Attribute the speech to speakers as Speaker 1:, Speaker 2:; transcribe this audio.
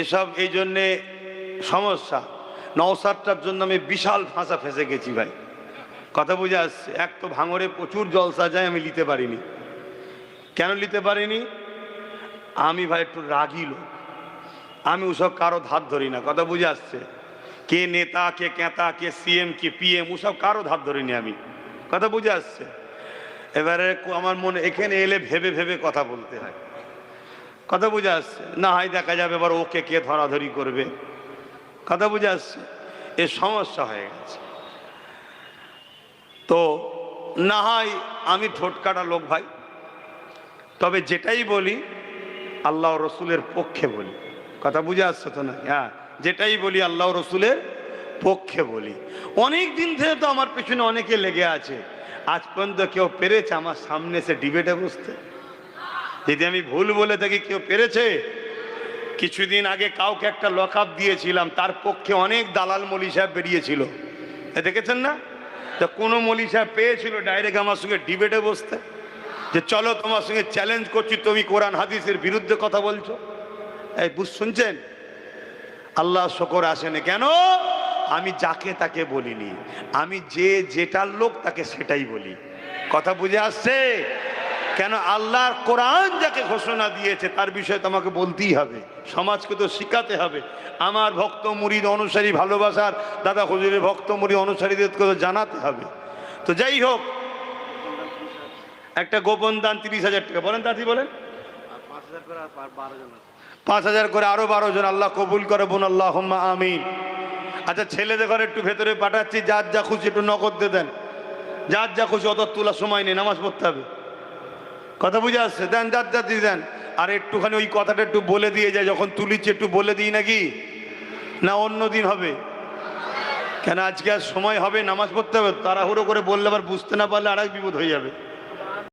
Speaker 1: এসব এই জন্যে সমস্যা। নওসাদটার জন্য আমি বিশাল ফাঁসা ফেঁসে গেছি ভাই। কথা বুঝে আসছে? এক তো ভাঙরে প্রচুর জলসা যায় আমি নিতে পারিনি। কেন নিতে পারিনি? আমি ভাই একটু রাগি লোক। আমি ওসব কারও ধার ধরি না, কথা বুঝে আসছে? কে নেতা, কে কেতা কে সিএম, কে পিএম, ওসব কারও ধার ধরিনি আমি। কথা বুঝে আসছে? এবারে আমার মনে এখানে এলে ভেবে ভেবে কথা বলতে হয়। কথা বুঝে আসছে? না হয় দেখা যাবে, এবার ওকে কে ধরাধরি করবে? কথা বুঝে আসছে? এ সমস্যা হয়ে গেছে। তো, না হয় আমি ঠোঁট কাটা লোক ভাই। তবে যেটাই বলি, আল্লাহ রসুলের পক্ষে বলি। কথা বুঝে আসছে তো না? হ্যাঁ যেটাই বলি, আল্লাহ রসুলের পক্ষে বলি। অনেক দিন থেকে তো আমার পেছনে অনেকে লেগে আছে। আজ পর্যন্ত কেউ পেরেছে? আমার সামনে এসে ডিবেটে বসতে। যদি আমি ভুল বলে থাকি, কেউ পেরেছে? কিছুদিন আগে কাউকে একটা লক দিয়েছিলাম, তার পক্ষে অনেক দালাল মলি সাহেব বেরিয়েছিল। দেখেছেন না? তা কোনো মলি সাহেব পেয়েছিল ডাইরেক্ট আমার সঙ্গে ডিবেটে বসতে? যে চলো তোমার সঙ্গে চ্যালেঞ্জ করছি, তুমি কোরআন হাদিসের বিরুদ্ধে কথা বলছো। এই বুঝ শুনছেন? আল্লাহ শকর আসেনি। কেন? আমি যাকে তাকে বলিনি। আমি যে যেটার লোক তাকে সেটাই বলি। কথা বুঝে আসছে? কেন আল্লাহর কোরআন যাকে ঘোষণা দিয়েছে, তার বিষয়ে তোমাকে বলতেই হবে। সমাজকে তো শিখাতে হবে। আমার ভক্ত মুরিদ অনুসারী ভালোবাসার দাদা হুজুরের ভক্ত মুরিদ অনুসারীদেরকে তো জানাতে হবে। তো যাই হোক, একটা গোপন দান তিরিশ হাজার টাকা। বলেন দাদি, বলেন। পাঁচ হাজার করে আরও বারো জন আল্লাহ কবুল করে বোন আল্লাহ আমিন। আচ্ছা ছেলেদের ঘরে একটু ভেতরে পাঠাচ্ছি, যার যা খুশি একটু নগদ দিয়ে দেন। যার যা খুশি অত তোলার সময় নেই, নামাজ পড়তে হবে। কথা বুঝে আসছে? দেন দাঁত দাঁতি দেন আর একটুখানি ওই কথাটা একটু বলে দিয়ে যায়, যখন তুলিচ্ছে একটু বলে দিই নাকি? না, অন্য দিন হবে। কেন, আজকে আর সময় হবে, নামাজ পড়তে হবে? তাড়াহুড়ো করে বললে আবার বুঝতে না পারলে আর এক বিপদ হয়ে যাবে।